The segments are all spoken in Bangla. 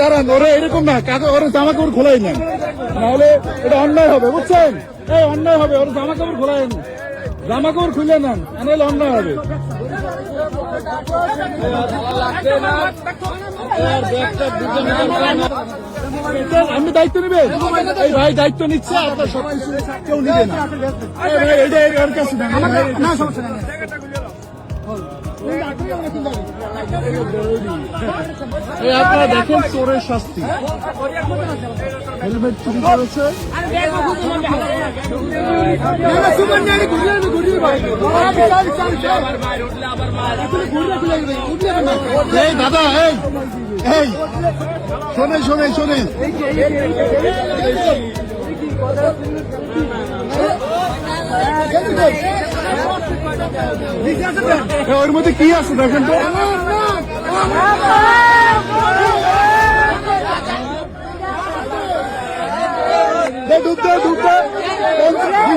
দাঁড়ান, ওরে এরকম না, কাকে, ওর জামা কাপড় খোলাই না নাহলে এটা অন্যায় হবে, বুঝছেন? এই অন্যায় হবে, ওর জামা কাপড় খোলাই না জামা কাপড় খুলে নেন নাহলে অন্যায় হবে। আপনি দায়িত্ব নেবেন? এই ভাই দায়িত্ব নিচ্ছে, আপনার সব কিছু কেউ নিবে না। আপনারা দেখেন চোরের শাস্তি। হেলমেট চুরি করেছে। দাদা এই এই। শোনে শোনে শোনে ওর মধ্যে কি আছে দেখেন তো ডুব দে ডুব ডুব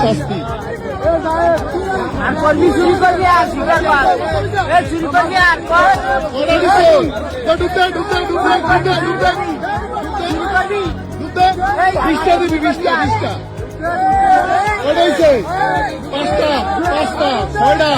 শাস্তি বিশটা দিবি বিশটা বিশটা পাঁচটা পাঁচটা ছয়টা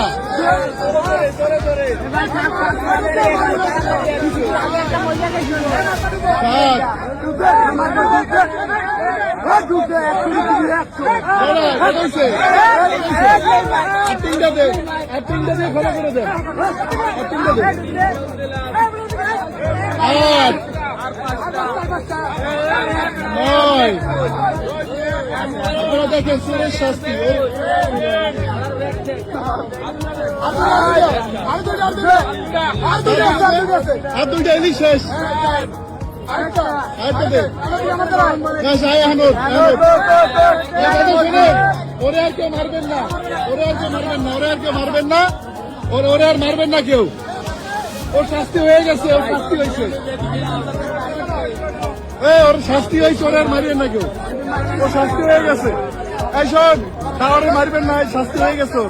আপনারা দেখেন সুরের শাস্তি আর দুইটা এলি শেষ। মারবেন না কেউ ওরে ওর আর মারবেন না কেউ ওর শাস্তি হয়ে গেছে ওর শাস্তি হয়েছে ওর শাস্তি হয়েছে ওরে আর মারবেন না কেউ ওর শাস্তি হয়ে গেছে এই শোন তাহলে মারবেন না শাস্তি হয়ে গেছে।